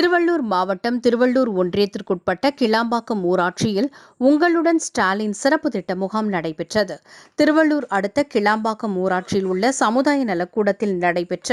திருவள்ளூர் மாவட்டம் திருவள்ளூர் ஒன்றியத்திற்குட்பட்ட கிளாம்பாக்கம் ஊராட்சியில் உங்களுடன் ஸ்டாலின் சிறப்பு திட்ட முகாம் நடைபெற்றது. திருவள்ளூர் அடுத்த கிளாம்பாக்கம் ஊராட்சியில் உள்ள சமுதாய நலக்கூடத்தில் நடைபெற்ற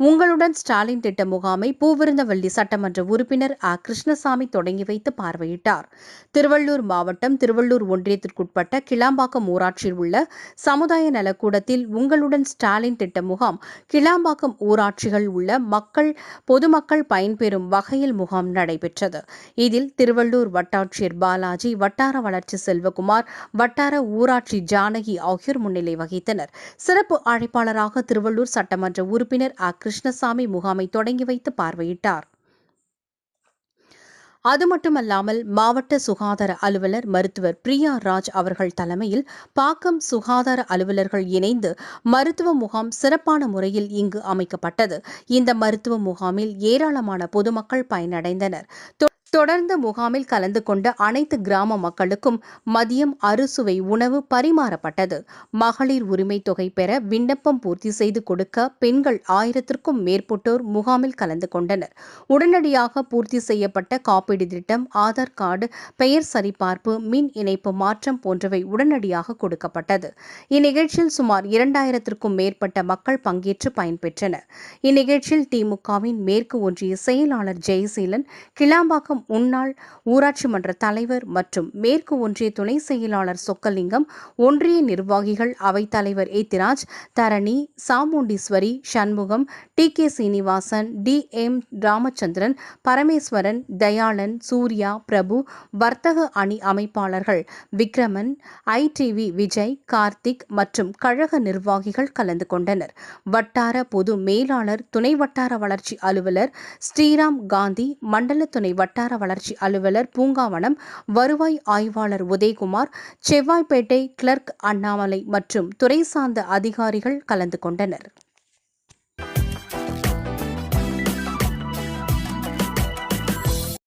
உங்களுடன் ஸ்டாலின் திட்ட முகாமை பூவிருந்தவல்லி சட்டமன்ற உறுப்பினர் ஆ. கிருஷ்ணசாமி தொடங்கி வைத்து பார்வையிட்டார். திருவள்ளூர் மாவட்டம் திருவள்ளூர் ஒன்றியத்திற்குட்பட்ட கிளாம்பாக்கம் ஊராட்சியில் உள்ள சமுதாய நலக்கூடத்தில் உங்களுடன் ஸ்டாலின் திட்ட முகாம் கிளாம்பாக்கம் ஊராட்சிகள் உள்ள மக்கள் பொதுமக்கள் பயன்பெறும் வகை வகையில் முகாம் நடைபெற்றது. இதில் திருவள்ளூர் வட்டாட்சியர் பாலாஜி வட்டார வளர்ச்சி செல்வகுமார் வட்டார ஊராட்சி ஜானகி ஆகியோர் முன்னிலை வகித்தனர். சிறப்பு அழைப்பாளராக திருவள்ளூர் சட்டமன்ற உறுப்பினர் அ கிருஷ்ணசாமி முகாமை தொடங்கி வைத்து பார்வையிட்டார். அது மட்டுமல்லாமல் மாவட்ட சுகாதார அலுவலர் மருத்துவர் பிரியா ராஜ் அவர்கள் தலைமையில் பாக்கம் சுகாதார அலுவலர்கள் இணைந்து மருத்துவ முகாம் சிறப்பான முறையில் இங்கு அமைக்கப்பட்டது. இந்த மருத்துவ முகாமில் ஏராளமான பொதுமக்கள் பயனடைந்தனர். தொடர்ந்து முகாமில் கலந்து கொண்ட அனைத்து கிராம மக்களுக்கும் மதியம் அறுசுவை உணவு பரிமாறப்பட்டது. மகளிர் உரிமை தொகை பெற விண்ணப்பம் பூர்த்தி செய்து கொடுக்க பெண்கள் ஆயிரத்திற்கும் மேற்பட்டோர் முகாமில் கலந்து கொண்டனர். உடனடியாக பூர்த்தி செய்யப்பட்ட காப்பீடு திட்டம் ஆதார் கார்டு பெயர் சரிபார்ப்பு மின் இணைப்பு மாற்றம் போன்றவை உடனடியாக கொடுக்கப்பட்டது. இந்நிகழ்ச்சியில் சுமார் இரண்டாயிரத்திற்கும் மேற்பட்ட மக்கள் பங்கேற்று பயன்பெற்றனர். இந்நிகழ்ச்சியில் திமுகவின் மேற்கு ஒன்றிய செயலாளர் ஜெயசீலன் கிளாம்பாக்கம் முன்னாள் ஊராட்சி மன்ற தலைவர் மற்றும் மேற்கு ஒன்றிய துணை செயலாளர் சொக்கலிங்கம் ஒன்றிய நிர்வாகிகள் அவைத்தலைவர் Ethiraj Dharani Chamundeeswari Shanmugam T K Srinivasan T M Ramachandran Parameswaran Dayalan Surya Prabhu வர்த்தக அணி அமைப்பாளர்கள் விக்ரமன் ஐடிவி விஜய் கார்த்திக் மற்றும் கழக நிர்வாகிகள் கலந்து கொண்டனர். வட்டார பொது மேலாளர் துணை வட்டார வளர்ச்சி அலுவலர் ஸ்ரீராம் காந்தி மண்டல துணை வட்டார வட்டார வளர்ச்சி அலுவலர் பூங்காவனம் வருவாய் ஆய்வாளர் உதயகுமார் செவ்வாய்ப்பேட்டை கிளர்க் அண்ணாமலை மற்றும் துறை சார்ந்த அதிகாரிகள் கலந்து கொண்டனர்.